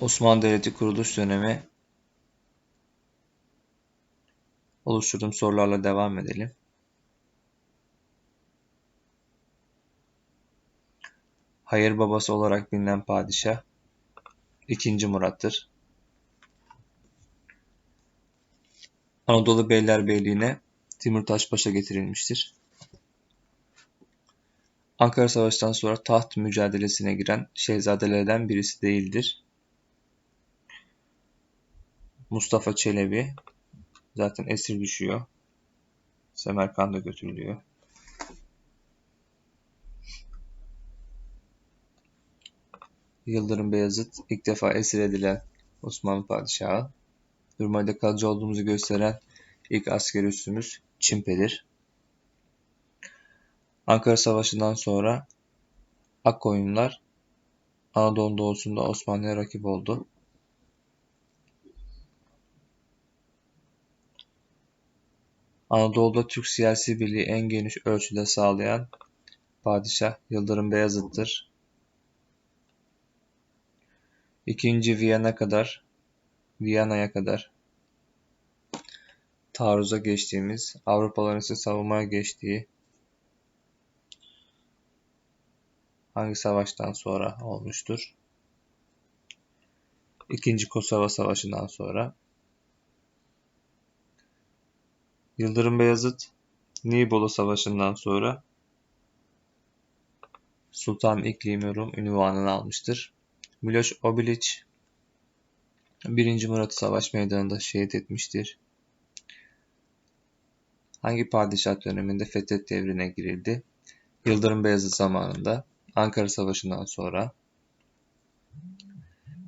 Osmanlı Devleti kuruluş dönemi oluşturduğum sorularla devam edelim. Hayır babası olarak bilinen padişah 2. Murat'tır. Anadolu Beylerbeyliğine Timurtaş Paşa getirilmiştir. Ankara Savaşı'ndan sonra taht mücadelesine giren şehzadelerden birisi değildir. Mustafa Çelebi zaten esir düşüyor. Semerkant'a götürülüyor. Yıldırım Beyazıt ilk defa esir edilen Osmanlı padişahı. Durmayda kalıcı olduğumuzu gösteren ilk asker üssümüz Çimpe'dir. Ankara Savaşı'ndan sonra Akkoyunlar Anadolu doğusunda Osmanlı'ya rakip oldu. Anadolu'da Türk siyasi birliği en geniş ölçüde sağlayan padişah Yıldırım Beyazıt'tır. İkinci Viyana kadar Viyana'ya kadar taarruza geçtiğimiz, Avrupalıların ise savunmaya geçtiği hangi savaştan sonra olmuştur? İkinci Kosova Savaşı'ndan sonra. Yıldırım Beyazıt, Nibolu Savaşı'ndan sonra Sultan İklim Rum ünvanını almıştır. Miloš Obilić 1. Murat Savaş Meydanı'nda şehit etmiştir. Hangi padişah döneminde Fethet devrine girildi? Yıldırım Beyazıt zamanında, Ankara Savaşı'ndan sonra.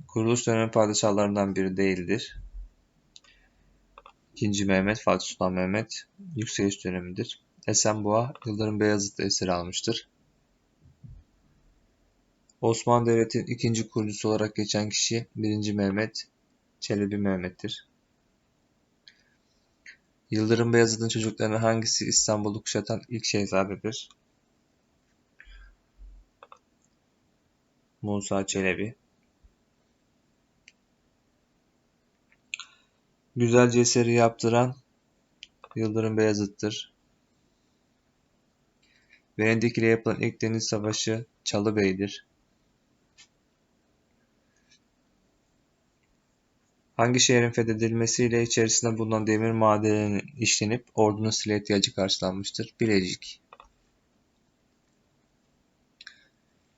Kuruluş dönemi padişahlarından biri değildir. İkinci Mehmet, Fatih Sultan Mehmet yükseliş dönemidir. Esenboğa, Yıldırım Beyazıt esir almıştır. Osmanlı Devleti'nin ikinci kurucusu olarak geçen kişi 1. Mehmet Çelebi Mehmet'tir. Yıldırım Beyazıt'ın çocuklarından hangisi İstanbul'u kuşatan ilk şehzadedir? Musa Çelebi. Güzelce eseri yaptıran Yıldırım Beyazıt'tır. Venedik ile yapılan ilk deniz savaşı Çalıbey'dir. Hangi şehrin fethedilmesiyle içerisinde bulunan demir madeninin işlenip ordunun silah ihtiyacı karşılanmıştır? Bilecik.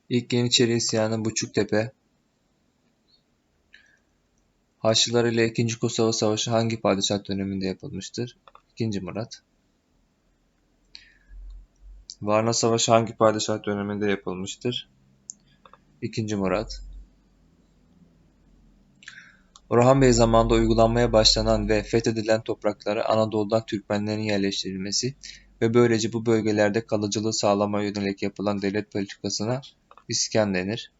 İlk Yeniçeri isyanı Buçuktepe. Haçlılar ile 2. Kosova Savaşı hangi padişah döneminde yapılmıştır? 2. Murat. Varna Savaşı hangi padişah döneminde yapılmıştır? 2. Murat. Orhan Bey zamanında uygulanmaya başlanan ve fethedilen topraklara Anadolu'dan Türkmenlerin yerleştirilmesi ve böylece bu bölgelerde kalıcılığı sağlamaya yönelik yapılan devlet politikasına iskan denir.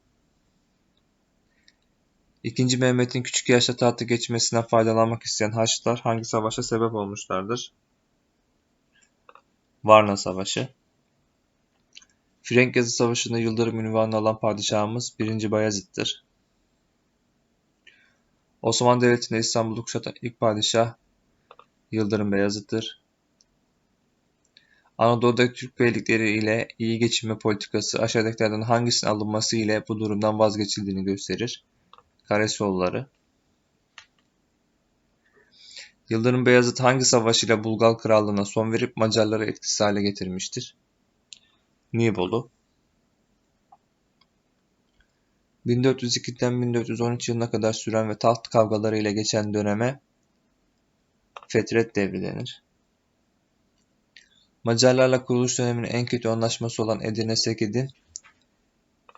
İkinci Mehmet'in küçük yaşta tahta geçmesinden faydalanmak isteyen Haçlılar hangi savaşa sebep olmuşlardır? Varna Savaşı. Frenk Yazı Savaşı'nda Yıldırım ünvanını alan padişahımız 1. Bayezid'dir. Osmanlı Devleti'nde İstanbul'u kuşatan ilk padişah Yıldırım Beyazıt'tır. Anadolu'daki Türk beylikleri ile iyi geçinme politikası aşağıdakilerden hangisinin alınması ile bu durumdan vazgeçildiğini gösterir. Karesoğulları Yıldırım Beyazıt hangi savaş ile Bulgar Krallığı'na son verip Macarları etkisiz hale getirmiştir? Nibolu 1402'den 1413 yılına kadar süren ve taht kavgaları ile geçen döneme Fetret Devri denir. Macarlarla kuruluş döneminin en kötü anlaşması olan Edirne Seked'in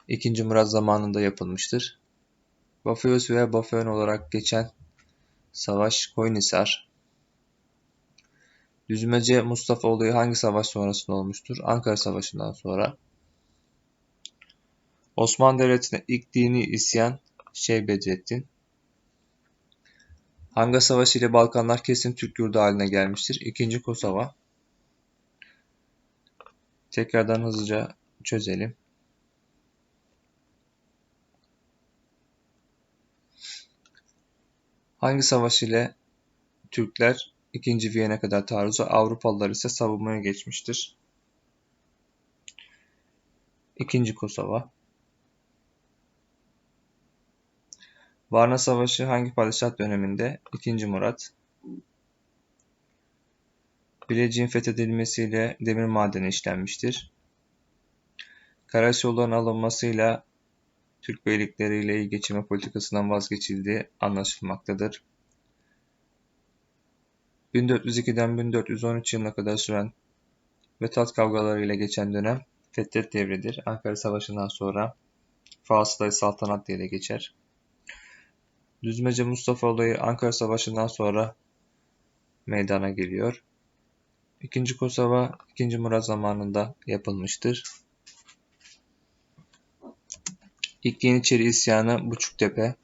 2. Murat zamanında yapılmıştır. Baföus veya Baföön olarak geçen savaş Koyunhisar. Düzmece Mustafa olayı hangi savaş sonrasında olmuştur? Ankara Savaşı'ndan sonra. Osmanlı Devleti'ne ilk dini isyan Şeyh Bedrettin. Hangi Savaşı ile Balkanlar kesin Türk yurdu haline gelmiştir? İkinci Kosova. Tekrardan hızlıca çözelim. Hangi savaş ile Türkler 2. Viyana kadar taarruza, Avrupalılar ise savunmaya geçmiştir? 2. Kosova Varna Savaşı hangi padişah döneminde? 2. Murat Bilecik'in fethedilmesiyle demir madeni işlenmiştir. Karaş yolların alınmasıyla Türk beylikleriyle iyi geçinme politikasından vazgeçildiği anlaşılmaktadır. 1402'den 1413 yılına kadar süren ve tat kavgalarıyla geçen dönem Fetret devridir. Ankara Savaşı'ndan sonra Fasılay Saltanat diye de geçer. Düzmece Mustafa olayı Ankara Savaşı'ndan sonra meydana geliyor. İkinci Kosova, ikinci Murat zamanında yapılmıştır. İlk Yeniçeri isyanı Buçuktepe.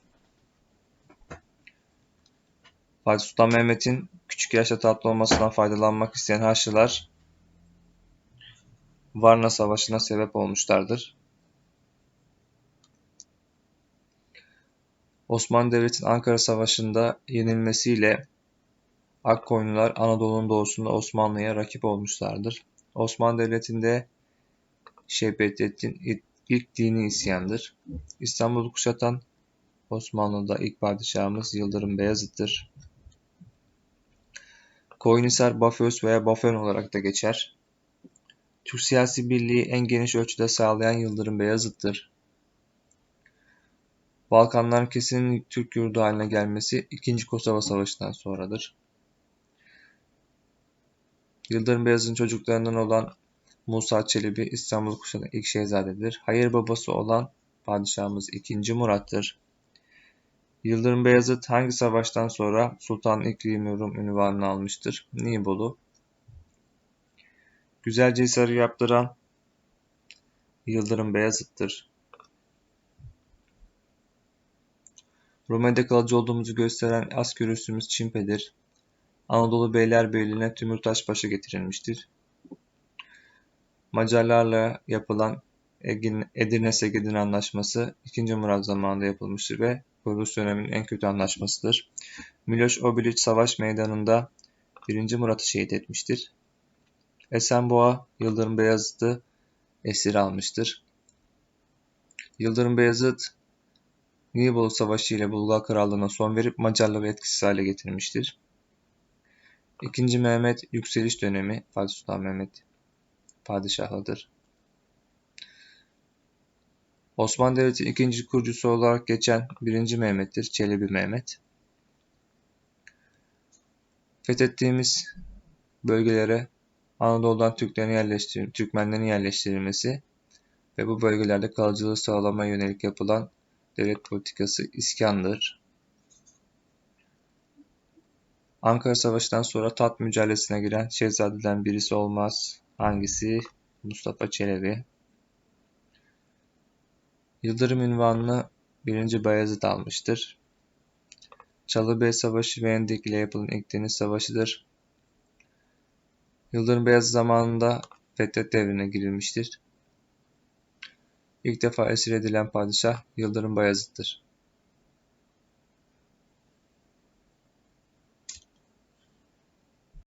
Fatih Sultan Mehmet'in küçük yaşta tatlı olmasından faydalanmak isteyen Haçlılar Varna Savaşı'na sebep olmuşlardır. Osmanlı Devleti'nin Ankara Savaşı'nda yenilmesiyle Akkoyunlular Anadolu'nun doğusunda Osmanlı'ya rakip olmuşlardır. Osmanlı Devleti'nde Şehbettin ilk dini isyandır. İstanbul'u kuşatan Osmanlı'da ilk padişahımız Yıldırım Beyazıt'tır. Koyunhisar Bafös veya Bafön olarak da geçer. Türk siyasi birliği en geniş ölçüde sağlayan Yıldırım Beyazıt'tır. Balkanların kesin Türk yurdu haline gelmesi 2. Kosova Savaşı'ndan sonradır. Yıldırım Beyazıt'ın çocuklarından olan Musa Çelebi İstanbul kuşatan ilk şehzadedir. Hayır babası olan padişahımız 2. Murat'tır. Yıldırım Beyazıt hangi savaştan sonra Sultan İklim Rum ünvanını almıştır? Nibolu. Güzelce Hisar'ı yaptıran Yıldırım Beyazıt'tır. Rumeli'de kalıcı olduğumuzu gösteren asker üssümüz Çimpe'dir. Anadolu Beylerbeyliğine Tümürtaş Paşa getirilmiştir. Macarlarla yapılan Edirne-Segedin Anlaşması 2. Murat zamanında yapılmıştır ve Kuruluş döneminin en kötü anlaşmasıdır. Miloš Obilić savaş meydanında 1. Murat'ı şehit etmiştir. Esenboğa Yıldırım Beyazıt'ı esir almıştır. Yıldırım Beyazıt Nibolu Savaşı ile Bulgar Krallığı'na son verip Macarları etkisiz hale getirmiştir. İkinci Mehmet yükseliş dönemi Fatih Sultan Mehmet padişahıdır. Osmanlı Devleti ikinci kurucusu olarak geçen 1. Mehmet'tir. Çelebi Mehmet. Fethettiğimiz bölgelere Anadolu'dan Türklerin yerleştir Türkmenlerin yerleştirilmesi ve bu bölgelerde kalıcılığı sağlamaya yönelik yapılan devlet politikası iskandır. Ankara Savaşı'ndan sonra tat mücadelesine giren şehzadeden birisi olmaz. Hangisi? Mustafa Çelebi. Yıldırım ünvanını 1. Bayezid almıştır. Çalıbey Savaşı Venedik ile yapılan ilk deniz savaşıdır. Yıldırım Beyazıt zamanında Fethet devrine girilmiştir. İlk defa esir edilen padişah Yıldırım Bayezid'dir.